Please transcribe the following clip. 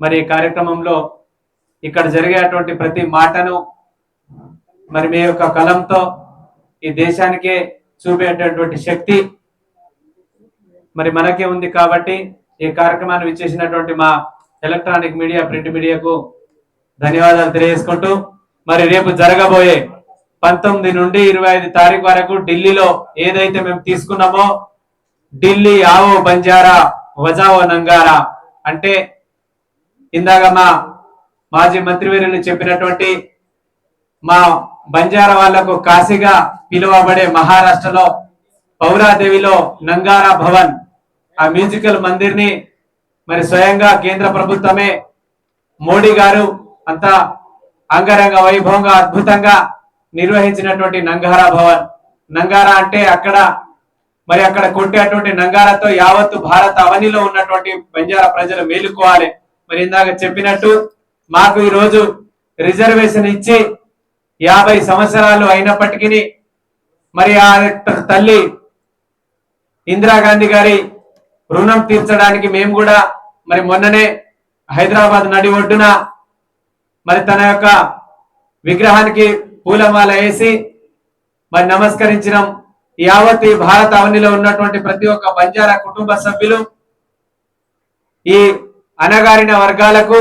మరి ఈ కార్యక్రమంలో ఇక్కడ జరిగేటువంటి ప్రతి మాటను మరి మీ యొక్క కలంతో ఈ దేశానికే చూపేటటువంటి శక్తి మరి మనకే ఉంది కాబట్టి ఈ కార్యక్రమాన్ని విచ్చేసినటువంటి మా ఎలక్ట్రానిక్ మీడియా ప్రింట్ మీడియాకు ధన్యవాదాలు తెలియజేసుకుంటూ మరి రేపు జరగబోయే పంతొమ్మిది నుండి ఇరవై ఐదు తారీఖు వరకు ఢిల్లీలో ఏదైతే మేము తీసుకున్నామో ఢిల్లీ ఆవో బంజారా వజావో నంగారా అంటే ఇందాక మా మాజీ మంత్రివర్యులు చెప్పినటువంటి మా బంజారా వాళ్ళకు కాశీగా పిలువబడే మహారాష్ట్రలో పౌరాదేవిలో నంగారా భవన్ ఆ మ్యూజికల్ మందిర్ని మరి స్వయంగా కేంద్ర ప్రభుత్వమే మోడీ గారు అంత అంగరంగ వైభవంగా అద్భుతంగా నిర్వహించినటువంటి నంగారా భవన్. నంగారా అంటే అక్కడ మరి అక్కడ కొట్టేటువంటి నంగారాతో యావత్తు భారత అవనిలో ఉన్నటువంటి బంజారా ప్రజలు మేలుకోవాలి. మరి ఇందాక చెప్పినట్టు మాకు ఈ రోజు రిజర్వేషన్ ఇచ్చి యాభై సంవత్సరాలు అయినప్పటికీ మరి ఆ తల్లి ఇందిరాగాంధీ గారి రుణం తీర్చడానికి మేము కూడా మరి మొన్ననే హైదరాబాద్ నడి ఒడ్డున మరి తన యొక్క విగ్రహానికి పూలమాల వేసి మరి నమస్కరించినాం. యావత్ భారత అవనిలో ఉన్నటువంటి ప్రతి ఒక్క బంజారా కుటుంబ సభ్యులు అనగారిన వర్గాలకు